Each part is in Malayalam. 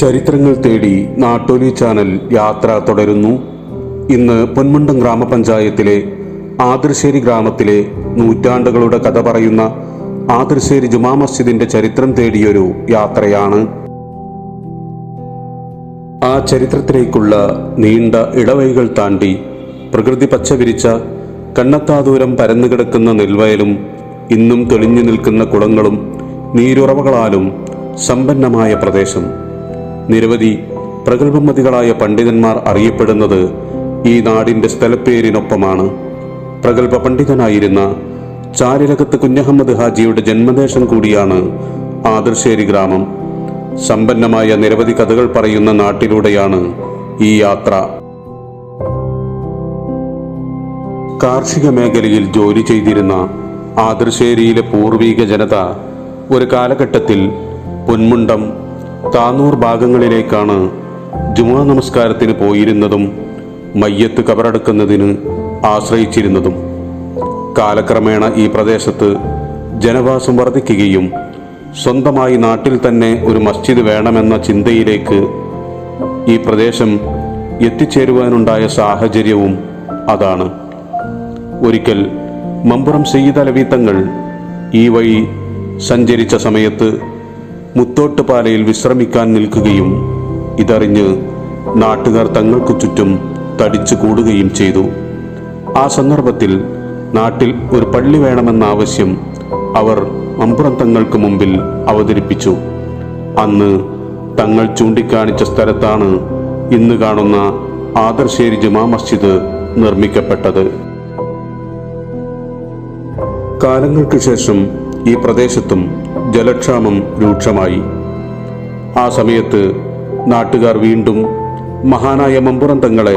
ചരിത്രങ്ങൾ തേടി നാട്ടോലി ചാനൽ യാത്ര തുടരുന്നു. ഇന്ന് പൊന്മുണ്ടം ഗ്രാമപഞ്ചായത്തിലെ ആതിർശ്ശേരി ഗ്രാമത്തിലെ നൂറ്റാണ്ടുകളുടെ കഥ പറയുന്ന ആതിർശ്ശേരി ജുമാ മസ്ജിദിന്റെ ചരിത്രം തേടിയൊരു യാത്രയാണ്. ആ ചരിത്രത്തിലേക്കുള്ള നീണ്ട ഇടവഴികൾ താണ്ടി പ്രകൃതി പച്ച വിരിച്ച കണ്ണത്താദൂരം പരന്നുകിടക്കുന്ന നെൽവയലും ഇന്നും തെളിഞ്ഞു നിൽക്കുന്ന കുളങ്ങളും നീരുറവകളാലും സമ്പന്നമായ പ്രദേശം. നിരവധി പ്രഗത്ഭമതികളായ പണ്ഡിതന്മാർ അറിയപ്പെടുന്നത് ഈ നാടിന്റെ സ്ഥലപ്പേരിനൊപ്പമാണ്. പ്രഗത്ഭ പണ്ഡിതനായിരുന്ന ചാരിലകത്ത് കുഞ്ഞഹമ്മദ് ഹാജിയുടെ ജന്മദേശം കൂടിയാണ് ആദർശേരി ഗ്രാമം. സമ്പന്നമായ നിരവധി കഥകൾ പറയുന്ന നാട്ടിലൂടെയാണ് ഈ യാത്ര. കാർഷിക മേഖലയിൽ ജോലി ചെയ്തിരുന്ന ആദർശേരിയിലെ പൂർവീക ജനത ഒരു കാലഘട്ടത്തിൽ പൊന്മുണ്ടം താനൂർ ഭാഗങ്ങളിലേക്കാണ് ജുമാ നമസ്കാരത്തിന് പോയിരുന്നതും മയ്യത്ത് കബറടക്കുന്നതിന് ആശ്രയിച്ചിരുന്നതും. കാലക്രമേണ ഈ പ്രദേശത്ത് ജനവാസം വർദ്ധിക്കുകയും സ്വന്തമായി നാട്ടിൽ തന്നെ ഒരു മസ്ജിദ് വേണമെന്ന ചിന്തയിലേക്ക് ഈ പ്രദേശം എത്തിച്ചേരുവാനുണ്ടായ സാഹചര്യവും അതാണ്. ഒരിക്കൽ മമ്പുറം സയ്യിദ് അലവീത്തങ്ങൾ തങ്ങൾ ഈ വഴി സഞ്ചരിച്ച സമയത്ത് മുത്തോട്ടുപാലയിൽ വിശ്രമിക്കാൻ നിൽക്കുകയും ഇതറിഞ്ഞ് നാട്ടുകാർ തങ്ങൾക്കു ചുറ്റും തടിച്ചു കൂടുകയും ചെയ്തു. ആ സന്ദർഭത്തിൽ നാട്ടിൽ ഒരു പള്ളി വേണമെന്ന ആവശ്യം അവർ മമ്പുറം തങ്ങൾക്ക് മുമ്പിൽ അവതരിപ്പിച്ചു. അന്ന് തങ്ങൾ ചൂണ്ടിക്കാണിച്ച സ്ഥലത്താണ് ഇന്ന് കാണുന്ന ആദർശേരി ജുമാ മസ്ജിദ് നിർമ്മിക്കപ്പെട്ടത്. കാലങ്ങൾക്ക് ശേഷം ഈ പ്രദേശത്തും ജലക്ഷാമം രൂക്ഷമായി. ആ സമയത്ത് നാട്ടുകാർ വീണ്ടും മഹാനായ മമ്പുറം തങ്ങളെ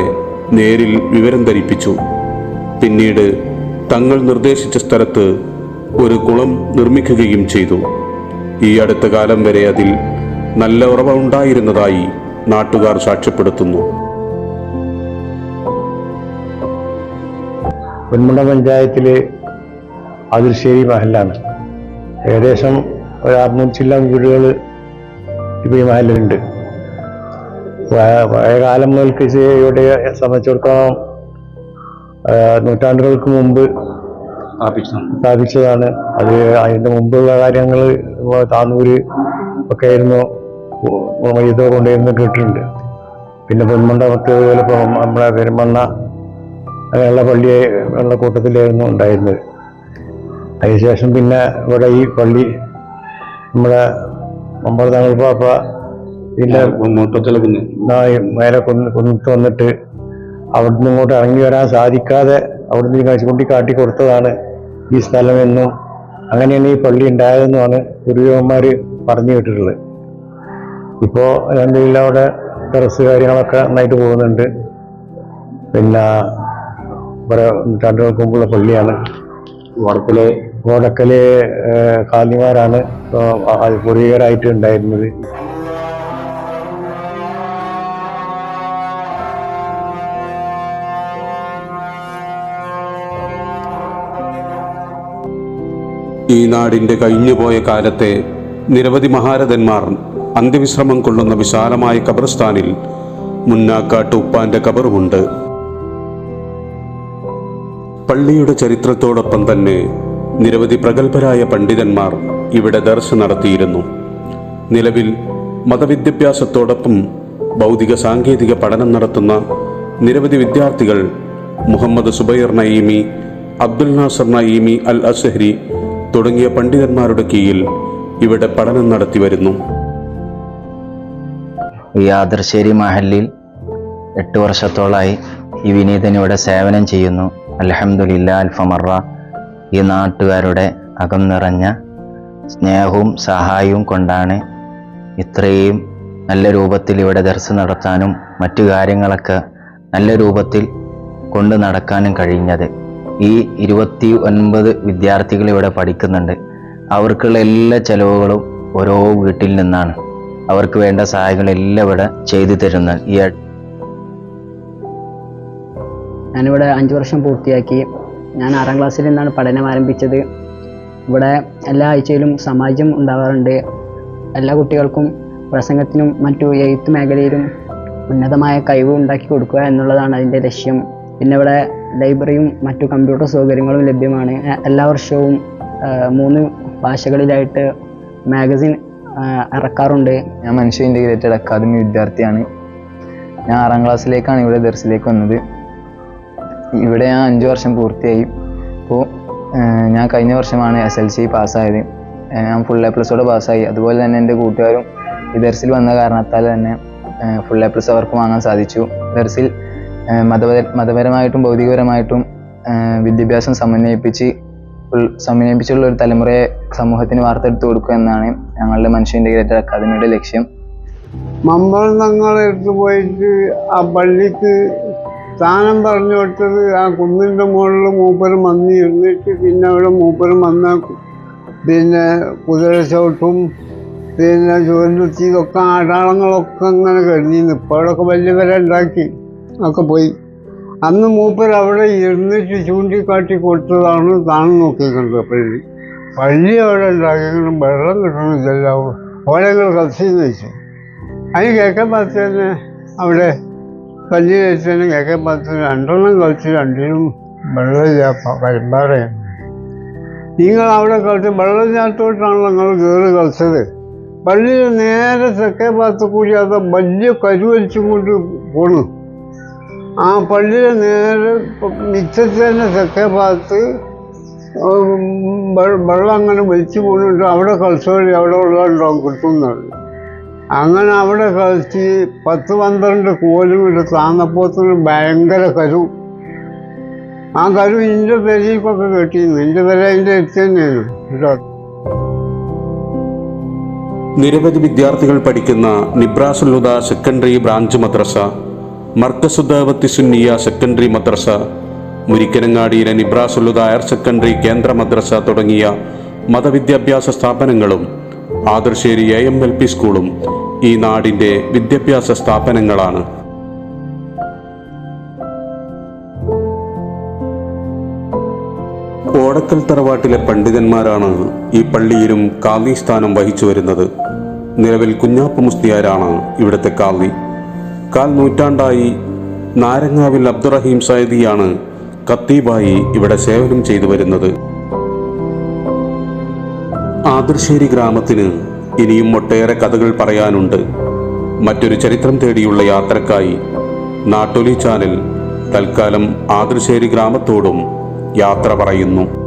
നേരിൽ വിവരം ധരിപ്പിച്ചു. പിന്നീട് തങ്ങൾ നിർദ്ദേശിച്ച സ്ഥലത്ത് ഒരു കുളം നിർമ്മിക്കുകയും ചെയ്തു. ഈ അടുത്ത കാലം വരെ അതിൽ നല്ല ഉറവ ഉണ്ടായിരുന്നതായി നാട്ടുകാർ സാക്ഷ്യപ്പെടുത്തുന്നു. പൊന്മുണ്ട പഞ്ചായത്തിലെ അതിർശ്ശേരി മഹലാണ് ഏകദേശം ഒരു അറുന്നൂറ്റി ചില്ലാം വീടുകൾ ഇപ്പോൾ ഈ മഹലിലുണ്ട് പഴയ- കാലം മുതൽക്ക് ഇവിടെ സംബന്ധിച്ചിടത്തോളം നൂറ്റാണ്ടുകൾക്ക് മുമ്പ് സ്ഥാപിച്ചതാണ്. അത് അതിന്റെ മുമ്പുള്ള കാര്യങ്ങൾ താന്നൂര് ഒക്കെ ആയിരുന്നു മയ്യത്തോ കൊണ്ടുവരുന്ന കേട്ടിട്ടുണ്ട്. പിന്നെ പൊന്മണ്ട ഇപ്പോൾ നമ്മളെ പെരുമണ്ണ അങ്ങനെയുള്ള പള്ളി ഉള്ള കൂട്ടത്തിലായിരുന്നു ഉണ്ടായിരുന്നത്. അതിനുശേഷം പിന്നെ ഇവിടെ ഈ പള്ളി നമ്മുടെ മമ്പറത്തങ്ങൾ പാപ്പ പിന്നെ മേലെ കുന്ന് കുന്നത്ത് വന്നിട്ട് അവിടുന്ന് ഇങ്ങോട്ട് ഇറങ്ങി വരാൻ സാധിക്കാതെ അവിടുന്ന് ചൂണ്ടി കാട്ടി കൊടുത്തതാണ് ഈ സ്ഥലമെന്നും അങ്ങനെയാണ് ഈ പള്ളി ഉണ്ടായതെന്നുമാണ് ഗുരുദേവന്മാർ പറഞ്ഞു കേട്ടിട്ടുള്ളത്. ഇപ്പോൾ എന്തെങ്കിലും അവിടെ ടെറസ് കാര്യങ്ങളൊക്കെ നന്നായിട്ട് പോകുന്നുണ്ട്. പിന്നെ കുറെ നൂറ്റാണ്ടുകൾക്ക് മുമ്പുള്ള പള്ളിയാണ്. വടക്കിലെ കോടക്കൽ കാലിമാരാണ്. പൂർവികരായിട്ട് ഉണ്ടായിരുന്നത് ഈ നാടിന്റെ കഴിഞ്ഞുപോയ കാലത്തെ നിരവധി മഹാരഥന്മാർ അന്ത്യവിശ്രമം കൊള്ളുന്ന വിശാലമായ കബർസ്ഥാനിൽ മുന്നാക്കാട്ട് ഉപ്പാന്റെ കബറുമുണ്ട് പള്ളിയുടെ ചരിത്രത്തോടൊപ്പം തന്നെ നിരവധി പ്രഗത്ഭരായ പണ്ഡിതന്മാർ ഇവിടെ ദർശനം നടത്തിയിരുന്നു. നിലവിൽ മതവിദ്യാഭ്യാസത്തോടൊപ്പം ഭൗതിക സാങ്കേതിക പഠനം നടത്തുന്ന നിരവധി വിദ്യാർത്ഥികൾ മുഹമ്മദ് സുബൈർ നയീമി അബ്ദുൽ നാസർ നയീമി അൽ അസഹരി തുടങ്ങിയ പണ്ഡിതന്മാരുടെ കീഴിൽ ഇവിടെ പഠനം നടത്തി വരുന്നു. ഈ ആദർശേരി മഹലിൽ എട്ട് വർഷത്തോളായി ഈ വിനീതൻ ഇവിടെ സേവനം ചെയ്യുന്നു. അലഹമുല്ല അൽഫമറ ഈ നാട്ടുകാരുടെ അകം നിറഞ്ഞ സ്നേഹവും സഹായവും കൊണ്ടാണ് ഇത്രയും നല്ല രൂപത്തിൽ ഇവിടെ ദർശനം നടത്താനും മറ്റു കാര്യങ്ങളൊക്കെ നല്ല രൂപത്തിൽ കൊണ്ടു നടക്കാനും കഴിഞ്ഞത്. ഈ ഇരുപത്തി ഒൻപത് വിദ്യാർത്ഥികൾ ഇവിടെ പഠിക്കുന്നുണ്ട്. അവർക്കുള്ള എല്ലാ ചെലവുകളും ഓരോ വീട്ടിൽ നിന്നാണ്. അവർക്ക് വേണ്ട സഹായങ്ങളെല്ലാം ഇവിടെ ചെയ്തു തരുന്ന ഈ ഞാനിവിടെ അഞ്ച് വർഷം പൂർത്തിയാക്കി. ഞാൻ ആറാം ക്ലാസ്സിൽ നിന്നാണ് പഠനം ആരംഭിച്ചത്. ഇവിടെ എല്ലാ ആഴ്ചയിലും സമാജം ഉണ്ടാവാറുണ്ട്. എല്ലാ കുട്ടികൾക്കും പ്രസംഗത്തിനും മറ്റു എഴുത്ത് മേഖലയിലും ഉന്നതമായ കഴിവ് ഉണ്ടാക്കി കൊടുക്കുക എന്നുള്ളതാണ് അതിന്റെ ലക്ഷ്യം. പിന്നെ ഇവിടെ ലൈബ്രറിയും മറ്റു കമ്പ്യൂട്ടർ സൗകര്യങ്ങളും ലഭ്യമാണ്. എല്ലാ വർഷവും മൂന്ന് ഭാഷകളിലായിട്ട് മാഗസിൻ ഇറക്കാറുണ്ട് ഞാൻ മനുഷ്യ ഇന്റഗ്രേറ്റഡ് അക്കാദമി വിദ്യാർത്ഥിയാണ്. ഞാൻ ആറാം ക്ലാസ്സിലേക്കാണ് ഇവിടെ ദർസിലേക്ക് വന്നത്. ഇവിടെ ഞാൻ അഞ്ച് വർഷം പൂർത്തിയായി. അപ്പോൾ ഞാൻ കഴിഞ്ഞ വർഷമാണ് എസ് എൽ സി പാസ്സായത്. ഞാൻ ഫുൾ എ പ്ലസോടെ പാസ്സായി. അതുപോലെ തന്നെ എന്റെ കൂട്ടുകാരും ഈ ദർസിൽ വന്ന കാരണത്താൽ തന്നെ ഫുൾ എ പ്ലസ് അവർക്ക് വാങ്ങാൻ സാധിച്ചു. ദർസിൽ മതപര മതപരമായിട്ടും ഭൗതികപരമായിട്ടും വിദ്യാഭ്യാസം സമന്വയിപ്പിച്ച് സമന്വയിപ്പിച്ചുള്ള ഒരു തലമുറയെ സമൂഹത്തിന് വാർത്തെടുത്ത് കൊടുക്കുക എന്നാണ് ഞങ്ങളുടെ മനുഷ്യ ഇന്റഗ്രേറ്റഡ് അക്കാദമിയുടെ ലക്ഷ്യം. നമ്മൾ ഞങ്ങളെടുത്ത് പോയിട്ട് ആ പള്ളിക്ക് സ്ഥാനം പറഞ്ഞു കൊടുത്തത് ആ കുന്നിന്റെ മുകളിൽ മൂപ്പരും വന്ന് ഇരുന്നിട്ട് പിന്നെ അവിടെ മൂപ്പരും വന്ന പിന്നെ കുതിര ചവിട്ടും പിന്നെ ചുവന്നുത്തി ഇതൊക്കെ ആടാളങ്ങളൊക്കെ അങ്ങനെ കഴിഞ്ഞിരുന്നു ഇപ്പോഴൊക്കെ വലിയ വില ഉണ്ടാക്കി ഒക്കെ പോയി. അന്ന് മൂപ്പർ അവിടെ ഇരുന്നിട്ട് ചൂണ്ടിക്കാട്ടി കൊടുത്തതാണ് താൻ നോക്കിയിട്ടുണ്ട് പള്ളി പള്ളി അവിടെ ഉണ്ടാക്കിയെങ്കിലും വെള്ളം കിട്ടണമെന്നില്ല ഓരങ്ങൾ കത്തിന്ന് വെച്ചു. അതിന് കേൾക്കാൻ പറ്റുന്ന അവിടെ പള്ളി വെച്ചാൽ കേൾക്കാൻ പറ്റുന്ന രണ്ടെണ്ണം കളിച്ച് രണ്ടിനും വെള്ളമില്ല വരുമ്പാറയാണ് നിങ്ങൾ അവിടെ കളിച്ച് വെള്ളമില്ലാത്തോട്ടാണല്ലോ നിങ്ങൾ കയറി കളിച്ചത്. പള്ളിയിൽ നേരെ തെക്കേ ഭാഗത്ത് കൂടി അത് വലിയ കരുവലിച്ചും കൊണ്ട് പോണു. ആ പള്ളിയിൽ നേരെ മിച്ചത്തിൽ തന്നെ തെക്കേ ഭാഗത്ത് വെള്ളം അങ്ങനെ വലിച്ചു പോകുന്നുണ്ട് അവിടെ കളിച്ചോളി അവിടെ ഉള്ളതുണ്ടാവും കിട്ടുന്നുണ്ട് അങ്ങനെ അവിടെ കളിച്ച് പത്ത് പന്ത്രണ്ട് കോലും ഇട്ട് താന്നപ്പോത്തിന് ഭയങ്കര കരു. ആ കരു ഇന്റെ പെരയിലേക്കൊക്കെ കെട്ടിയിരുന്നു. എന്റെ പെര അതിന്റെ അടുത്ത് തന്നെയാണ്. നിരവധി വിദ്യാർത്ഥികൾ പഠിക്കുന്ന നിബ്രാസുല്ലുദ സെക്കൻഡറി ബ്രാഞ്ച് മദ്രസ മർക്കസുദ്ദാവത്തി സുന്നിയ സെക്കൻഡറി മദ്രസ മുരിക്കനങ്ങാടിയിലെ നിബ്രാസുല്ലുദ ഹയർ സെക്കൻഡറി കേന്ദ്ര മദ്രസ തുടങ്ങിയ മതവിദ്യാഭ്യാസ സ്ഥാപനങ്ങളും Adarsheri A M L P സ്കൂളും ഈ നാടിന്റെ വിദ്യാഭ്യാസ സ്ഥാപനങ്ങളാണ്. ഓടക്കൽ തറവാട്ടിലെ പണ്ഡിതന്മാരാണ് ഈ പള്ളിയിലും കാവി സ്ഥാനം വഹിച്ചു വരുന്നത്. നിലവിൽ കുഞ്ഞാപ്പ മുസ്തിയാരാണ് ഇവിടുത്തെ കാവി കാൽ നൂറ്റാണ്ടായി നാരങ്ങാവിൽ അബ്ദുറഹീം സൈദിയാണ് കത്തീബായി ഇവിടെ സേവനം ചെയ്തു വരുന്നത്. ആദർശേരി ഗ്രാമത്തിന് ഇനിയും ഒട്ടേറെ കഥകൾ പറയാനുണ്ട്. മറ്റൊരു ചരിത്രം തേടിയുള്ള യാത്രക്കായി നാട്ടൊലി ചാനൽ തൽക്കാലം ആതൃശ്ശേരി ഗ്രാമത്തോടും യാത്ര പറയുന്നു.